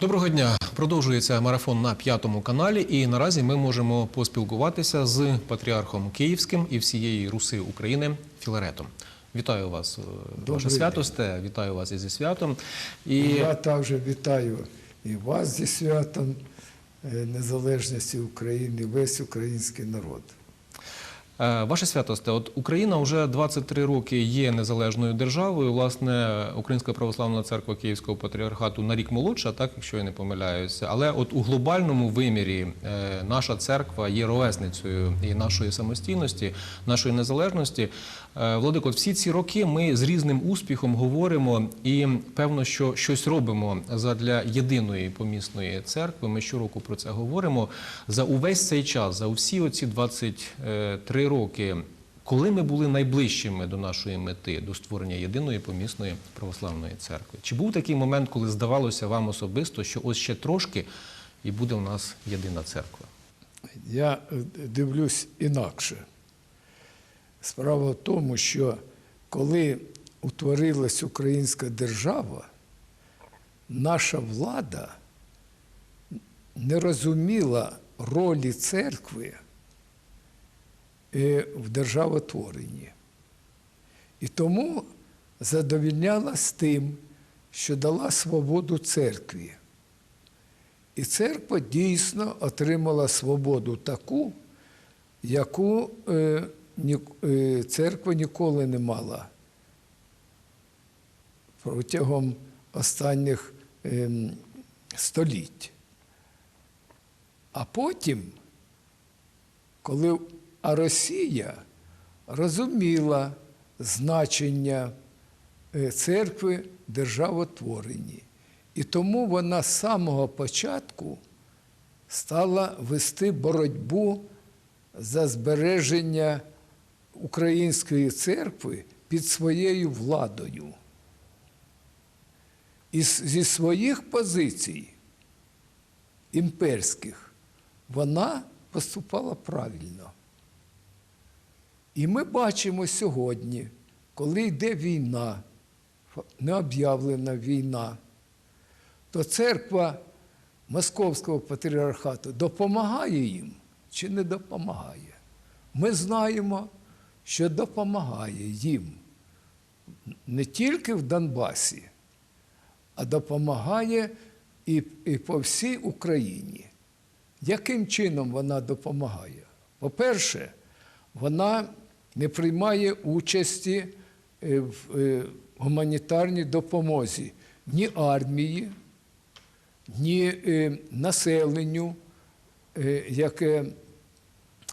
Доброго дня. Продовжується марафон на п'ятому каналі, і наразі ми можемо поспілкуватися з патріархом Київським і всієї Руси України Філаретом. Вітаю вас, е, Добрий ваше святосте. Вітаю вас із зі святом. І Я також вітаю і вас зі святом е, незалежності України, весь український народ. Е, Ваше святосте, от Україна вже 23 роки є незалежною державою. Власне, Українська православна церква Київського патріархату на рік молодша, так якщо я не помиляюся. Але от у глобальному вимірі е, наша церква є ровесницею і нашої самостійності, нашої незалежності. Е, Владико, от всі ці роки ми з різним успіхом говоримо і певно, що щось робимо задля єдиної помісної церкви. Ми щороку про це говоримо. За увесь цей час, за всі оці 23 роки, коли ми були найближчими до нашої мети, до створення єдиної помісної православної церкви. Чи був такий момент, коли здавалося вам особисто, що ось ще трошки і буде у нас єдина церква? Я е, дивлюсь інакше. Справа в тому, що коли утворилась українська держава, наша влада не розуміла ролі церкви е, в державотворенні. І тому задовільнялась тим, що дала свободу церкві. І церква дійсно отримала свободу таку, яку е, церква ніколи не мала протягом останніх ем, століть. А потім, коли Росія розуміла значення е, церкви в державотворенні. І тому вона з самого початку стала вести боротьбу за збереження української церкви під своєю владою. І зі своїх позицій імперських вона поступала правильно. І ми бачимо сьогодні, коли йде війна, необ'явлена війна, то церква Московського патріархату допомагає їм чи не допомагає? Ми знаємо, що допомагає їм не тільки в Донбасі, а допомагає і, і по всій Україні. Яким чином вона допомагає? По-перше, вона не приймає участі е, в е, гуманітарній допомозі ні армії, ні е, населенню, яке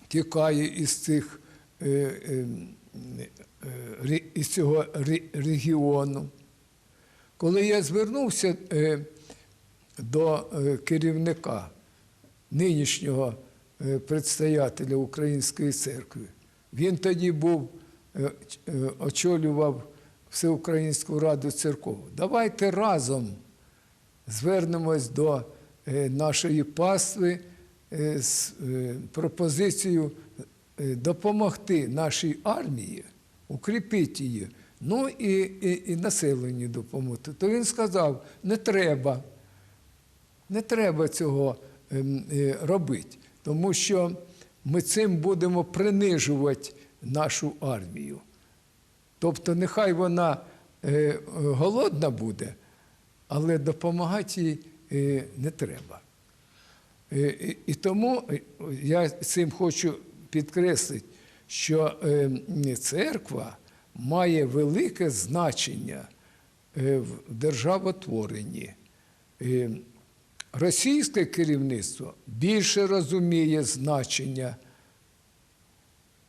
тікає із цих із цього регіону. Коли я звернувся е, до е, керівника нинішнього е, предстоятеля Української церкви, він тоді був, е, е, очолював Всеукраїнську раду церков. Давайте разом звернемось до е, нашої пастви е, з е, пропозицією е, допомогти нашій армії, укріпити її, ну і, і, і населенню допомогти. То він сказав: не треба, не треба цього ем, е, робити, тому що ми цим будемо принижувати нашу армію. Тобто, нехай вона е, голодна буде, але допомагати їй е, не треба. Е, і- тому е, я цим хочу підкреслити, що е, церква має велике значення е, в державотворенні. Е, Російське керівництво більше розуміє значення.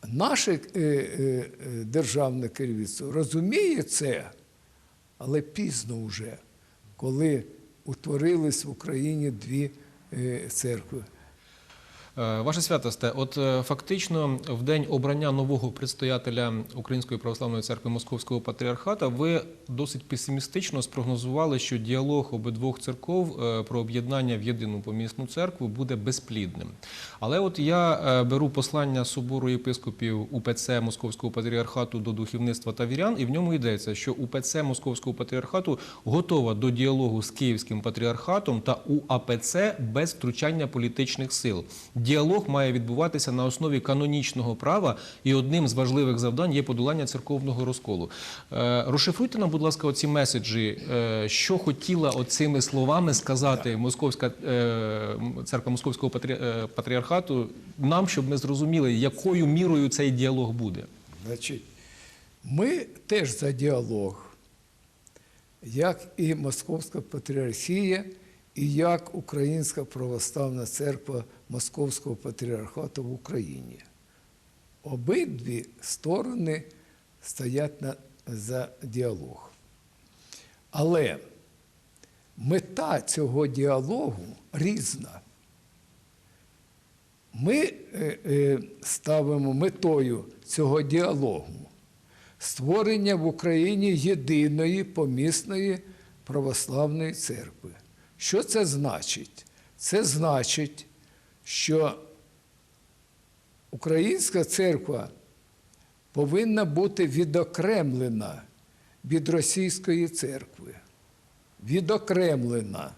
Наше державне керівництво розуміє це, але пізно вже, коли утворились в Україні дві церкви. Е, Ваше святосте, от е, фактично в день обрання нового предстоятеля Української православної церкви Московського патріархата ви досить песимістично спрогнозували, що діалог обидвох церков е, про об'єднання в єдину помісну церкву буде безплідним. Але от я беру послання собору єпископів УПЦ Московського патріархату до духовництва та вірян, і в ньому йдеться, що УПЦ Московського патріархату готова до діалогу з Київським патріархатом та УАПЦ без втручання політичних сил. Діалог має відбуватися на основі канонічного права, і одним з важливих завдань є подолання церковного розколу. Е, Розшифруйте нам, будь ласка, оці меседжі, е, що хотіла оцими словами сказати Московська е, церква Московського патріархату нам, щоб ми зрозуміли, якою мірою цей діалог буде. Значить, ми теж за діалог, як і Московська патріархія, і як Українська православна церква Московського патріархату в Україні. Обидві сторони стоять на, за діалог. Але мета цього діалогу різна. Ми е, е, ставимо метою цього діалогу створення в Україні єдиної помісної православної церкви. Що це значить? Це значить, що Українська церква повинна бути відокремлена від російської церкви. Відокремлена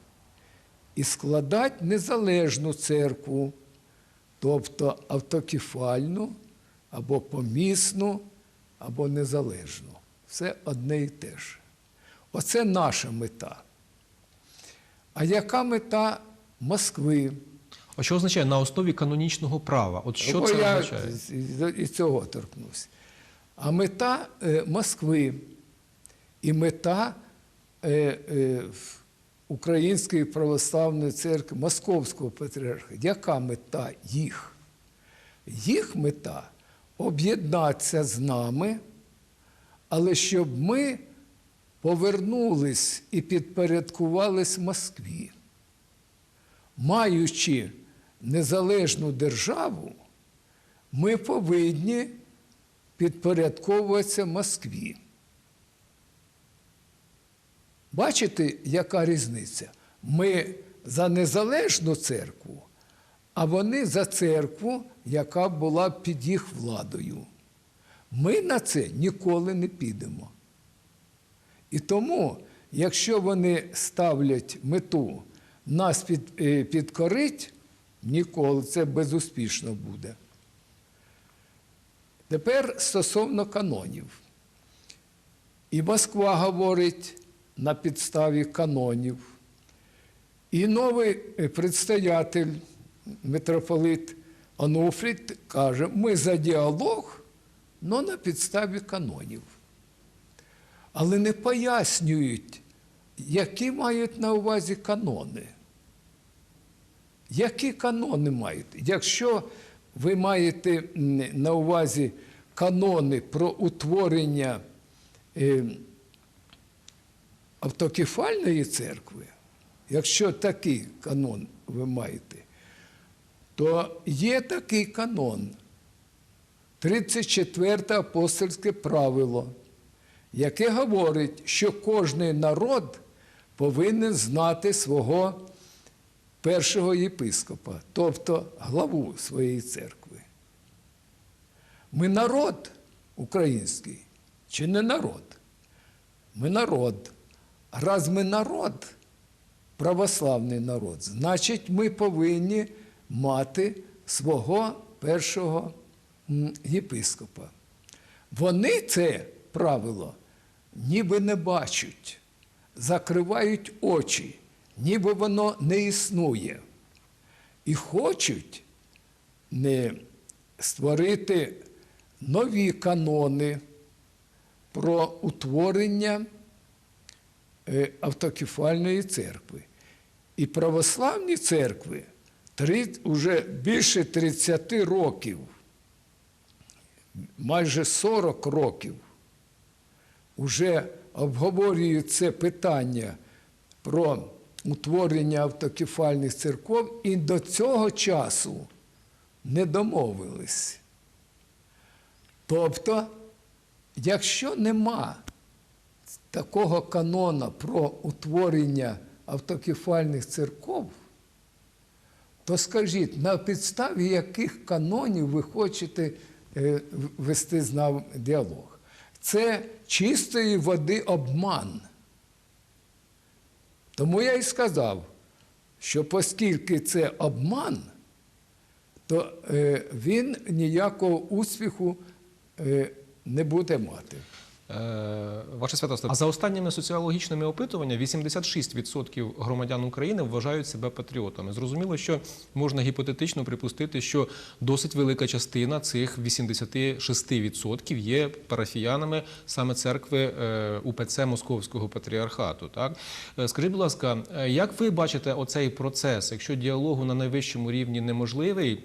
і складати незалежну церкву, тобто автокефальну або помісну, або незалежну. Все одне і те ж. Оце наша мета. А яка мета Москви? А що означає на основі канонічного права? От що Бо це я означає? і цього торкнусь. А мета е, Москви і мета е, е, Української православної церкви Московського патріарха. Яка мета їх? Їх мета об'єднатися з нами, але щоб ми повернулись і підпорядкувались Москві. Маючи незалежну державу, ми повинні підпорядковуватися Москві. Бачите, яка різниця? Ми за незалежну церкву, а вони за церкву, яка була під їх владою. Ми на це ніколи не підемо. І тому, якщо вони ставлять мету нас е, підкорить, ніколи це безуспішно буде. Тепер стосовно канонів. І Москва говорить на підставі канонів. І новий е, предстоятель, митрополит Онуфрій, каже, ми за діалог, але на підставі канонів. Але не пояснюють, які мають на увазі канони. Які канони маєте? Якщо ви маєте на увазі канони про утворення е, автокефальної церкви, якщо такий канон ви маєте, то є такий канон, 34 апостольське правило, яке говорить, що кожний народ повинен знати свого першого єпископа, тобто главу своєї церкви. Ми народ український чи не народ? Ми народ. Раз ми народ, православний народ, значить, ми повинні мати свого першого єпископа. Вони це правило ніби не бачать, закривають очі, ніби воно не існує. І хочуть не створити нові канони про утворення е, автокефальної церкви. І православні церкви уже більше 30 років, майже 40 років, вже обговорюють це питання про утворення автокефальних церков, і до цього часу не домовились. Тобто, якщо нема такого канона про утворення автокефальних церков, то скажіть, на підставі яких канонів ви хочете е, вести з нами діалог? Це чистої води обман. Тому я і сказав, що оскільки це обман, то е, він ніякого успіху е, не буде мати. Е, Ваше святосте, а за останніми соціологічними опитуваннями 86% громадян України вважають себе патріотами. Зрозуміло, що можна гіпотетично припустити, що досить велика частина цих 86% є парафіянами саме церкви е, УПЦ Московського патріархату. Так Е, скажіть, будь ласка, як ви бачите оцей процес, якщо діалогу на найвищому рівні неможливий?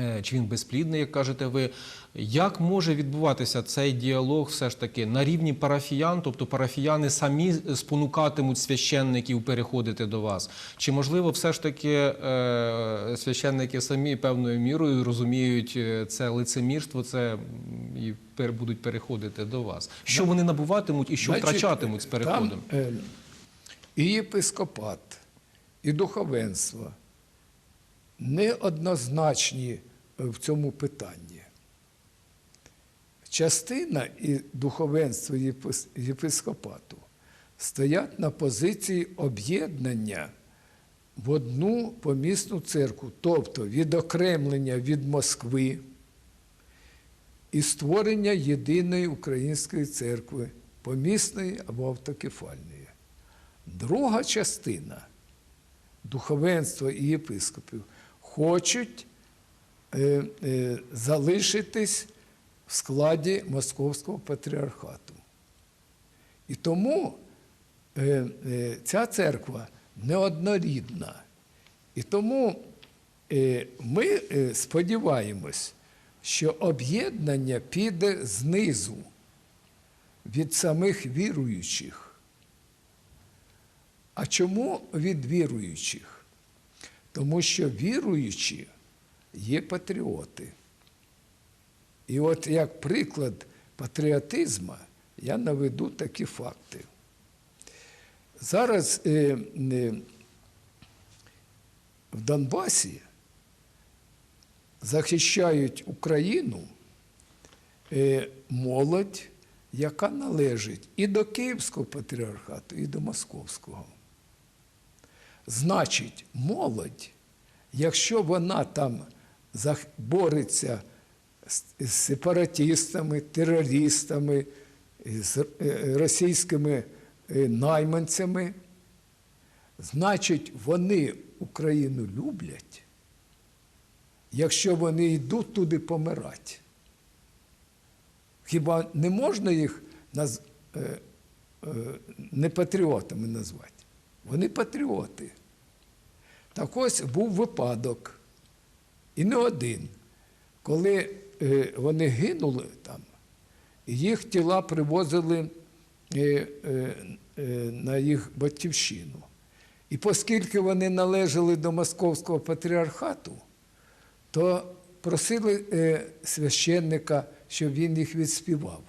Е, Чи він безплідний, як кажете ви? Як може відбуватися цей діалог все ж таки на рівні парафіян, тобто парафіяни самі спонукатимуть священників переходити до вас? Чи можливо все ж таки е, священники самі певною мірою розуміють е, це лицемірство, це і пер- будуть переходити до вас? Що вони набуватимуть і що Значить, втрачатимуть з переходом? Там, е, і єпископат, і духовенство неоднозначні е, в цьому питанні. Частина і духовенство єпископату стоять на позиції об'єднання в одну помісну церкву, тобто відокремлення від Москви і створення єдиної української церкви, помісної або автокефальної. Друга частина духовенства і єпископів хочуть е, е, залишитись в складі Московського патріархату. І тому е, ця церква неоднорідна. І тому ми сподіваємось, що об'єднання піде знизу від самих віруючих. А чому від віруючих? Тому що віруючі є патріоти. І от як приклад патріотизму я наведу такі факти. Зараз е, е, в Донбасі захищають Україну е, молодь, яка належить і до Київського патріархату, і до Московського. Значить, молодь, якщо вона там бореться з сепаратистами, терористами, з е, російськими е, найманцями, значить, вони Україну люблять, якщо вони йдуть туди помирати. Хіба не можна їх наз... е, не патріотами назвати? Вони патріоти. Так ось був випадок, і не один, коли е, вони гинули там, їх тіла привозили е, е, на їх батьківщину. І оскільки вони належали до Московського патріархату, то просили священника, щоб він їх відспівав.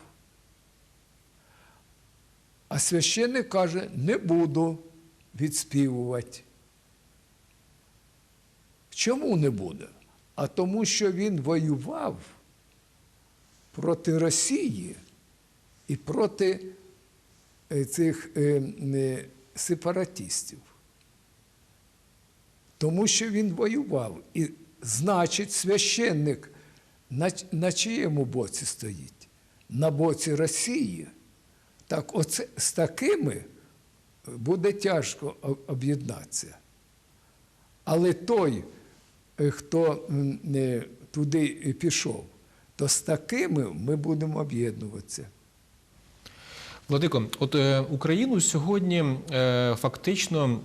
А священник каже, не буду відспівувати. Чому не буде? А тому, що він воював проти Росії і проти е, цих е, е, сепаратистів. Тому що він воював. І значить, священник на, на чиєму боці стоїть? На боці Росії. Так оце, з такими буде тяжко об'єднатися. Але той, хто е, туди пішов, то з такими ми будемо об'єднуватися. Владико, от е, Україну сьогодні е, фактично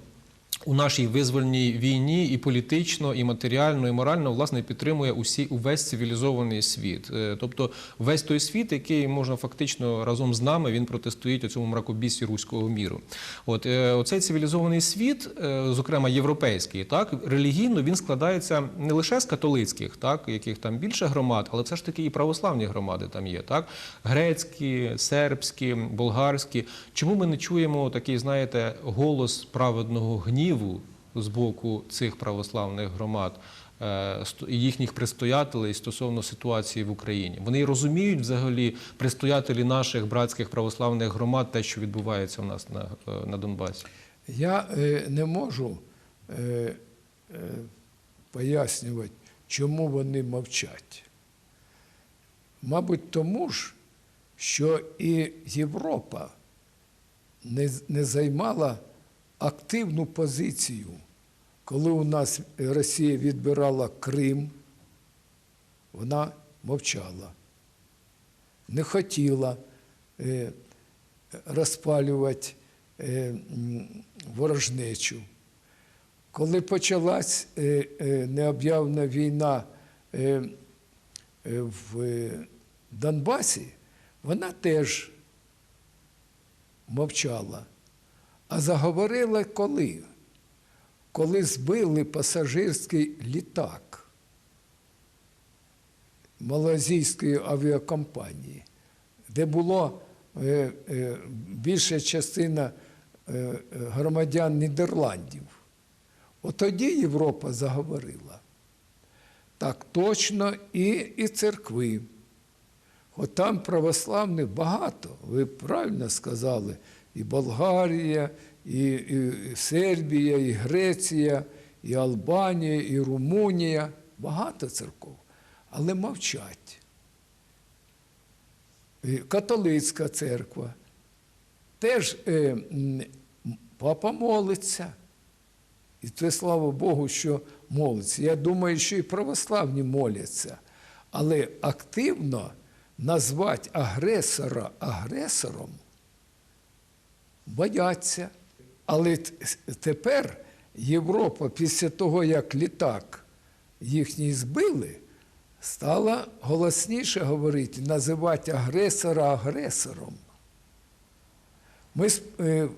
у нашій визвольній війні і політично, і матеріально, і морально власне підтримує усі увесь цивілізований світ. Е, Тобто весь той світ, який можна фактично разом з нами, він протистоїть цьому мракобісі руського міру. От е, оцей цивілізований світ, е, зокрема європейський, так релігійно він складається не лише з католицьких, так яких там більше громад, але все ж таки і православні громади там є, так грецькі, сербські, болгарські. Чому ми не чуємо такий, знаєте, голос праведного гніву з боку цих православних громад? е, і їхніх предстоятелей стосовно ситуації в Україні. Вони розуміють взагалі предстоятелі наших братських православних громад те, що відбувається у нас на, е, на Донбасі. Я е, не можу е, е, пояснювати, чому вони мовчать. Мабуть, тому ж, що і Європа не, не займала активну позицію, коли у нас Росія відбирала Крим, вона мовчала, не хотіла е, розпалювати е, ворожнечу. Коли почалась е, е, війна в Донбасі, вона теж мовчала. А заговорила коли? Коли збили пасажирський літак малазійської авіакомпанії, де було е, е, більша частина е, громадян Нідерландів. От тоді Європа заговорила. Так точно і, і церкви. От там православних багато, ви правильно сказали, і Болгарія, і, і Сербія, і Греція, і Албанія, і Румунія. Багато церков, але мовчать. Католицька церква. Теж е, папа молиться. І це слава Богу, що молиться. Я думаю, що і православні моляться. Але активно назвати агресора агресором бояться. Але тепер Європа, після того, як літак їхній збили, стала голосніше говорити, називати агресора агресором. Ми е,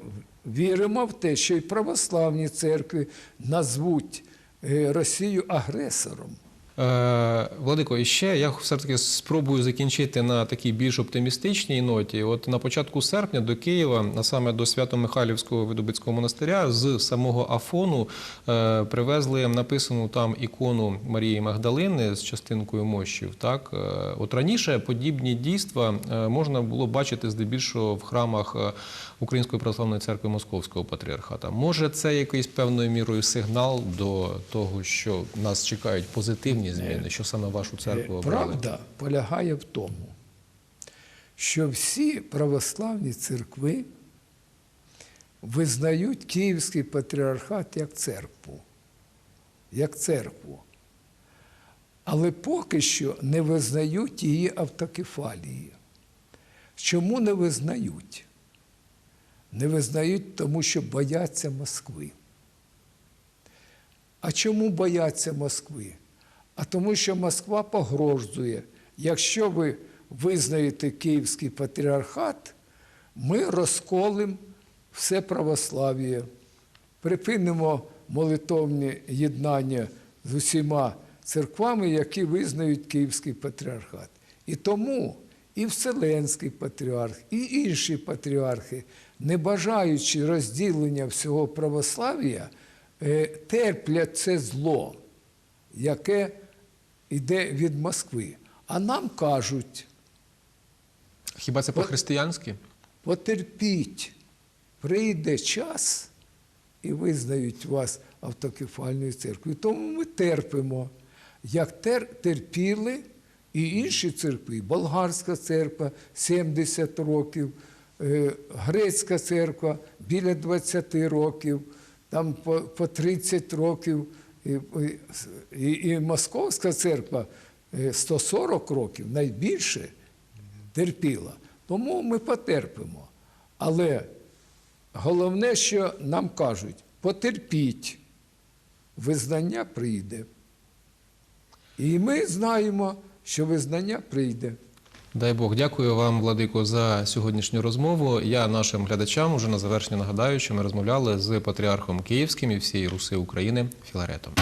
віримо в те, що і православні церкви назвуть е, Росію агресором. Е, Владико, і ще я все-таки спробую закінчити на такій більш оптимістичній ноті. От на початку серпня до Києва, а саме до Свято-Михайлівського Видобицького монастиря, з самого Афону е, привезли написану там ікону Марії Магдалини з частинкою мощів. Так, Е, от раніше подібні дійства можна було бачити здебільшого в храмах Української православної церкви Московського патріархата. Може, це якийсь певною мірою сигнал до того, що нас чекають позитивні зміни, що саме вашу церкву Е, обрали? Правда полягає в тому, що всі православні церкви визнають Київський патріархат як церкву. Як церкву. Але поки що не визнають її автокефалії. Чому не визнають? Не визнають, тому що бояться Москви. А чому бояться Москви? А тому, що Москва погрожує, якщо ви визнаєте Київський патріархат, ми розколимо все православ'я, припинимо молитовне єднання з усіма церквами, які визнають Київський патріархат. І тому і Вселенський патріарх, і інші патріархи, не бажаючи розділення всього православ'я, е, терплять це зло, яке йде від Москви. А нам кажуть, Хіба це по-християнськи? потерпіть, прийде час і визнають вас автокефальною церквою. Тому ми терпимо, як тер, терпіли і інші церкви. Болгарська церква 70 років, е, грецька церква біля 20 років, там по, по 30 років, і, і, Московська церква е, 140 років, найбільше терпіла. Тому ми потерпимо. Але головне, що нам кажуть, потерпіть, визнання прийде. І ми знаємо, що визнання прийде. Дай Бог, дякую вам, Владико, за сьогоднішню розмову. Я нашим глядачам уже на завершення нагадаю, що ми розмовляли з патріархом Київським і всієї Руси України Філаретом.